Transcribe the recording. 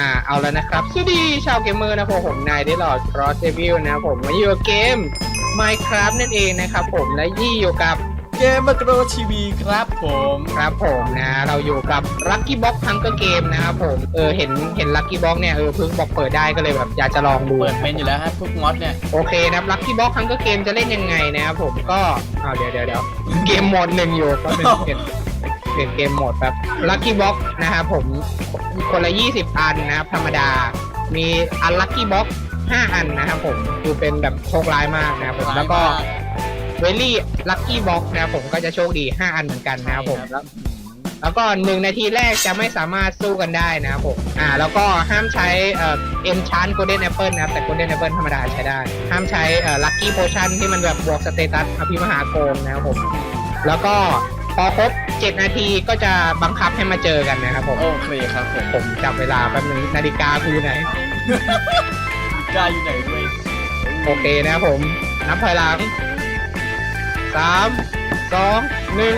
อ่าเอาแล้วนะครับ สวัสดีชาวเกมเมอร์นะครับผมนายได้หลอดครอสเดวิลนะครับผมมาอยู่กับเกม Minecraft นั่นเองนะครับผมและยี่อยู่กับเกมมาโกรทีวีครับผมครับผมนะ เราอยู่กับ Lucky Box Hunger Game นะครับผมเออเห็นเห็น Lucky Box เนี่ยเออเพิ่งบอกเปิดได้ก็เลยแบบอยากจะลองดู เปิดเป็นอยู่แล้วครับพวกมอสเนี่ยโอเคนะครับ Lucky Box Hunger Game จะเล่นยังไงนะครับผมก็เอาเดี๋ยวเดี๋ยวเดี๋ยวเกมโหมดหนึ่งอยู่ก็เป็นเปลี่ยน เปลี่ยนเกมโหมดแบบ Lucky Box นะครับผมคนละ 20 อันนะครับ ธรรมดา มีอัน Lucky Box 5อันนะครับผมคือเป็นแบบโชคร้ายมากนะครับผมแล้วก็เวลี่ลัคกี้บ็อกนะครับผมก็จะโชคดี 5 อันเหมือนกันนะครับผมแล้วแล้วก็หนึ่งนาทีแรกจะไม่สามารถสู้กันได้นะครับผมอ่าแล้วก็ห้ามใช้เอ่อเอ็นชานโกลเด้นแอปเปิลนะครับแต่โกลเด้นแอปเปิลธรรมดาใช้ได้ ห้ามใช้เอ่อลัคกี้โพชั่นที่มันแบบบวกสเตตัสอภิมหาโกงนะครับผมแล้วก็ พอครบ 7 นาทีก็จะบังคับให้มาเจอกันนะครับผม โอเคครับผมผมจับเวลาแป๊บนึงนาฬิกาคือไหนกล้าอยู่ไหนด้วยโอเคนะครับผม นับถอยหลังสามสองหนึ่ง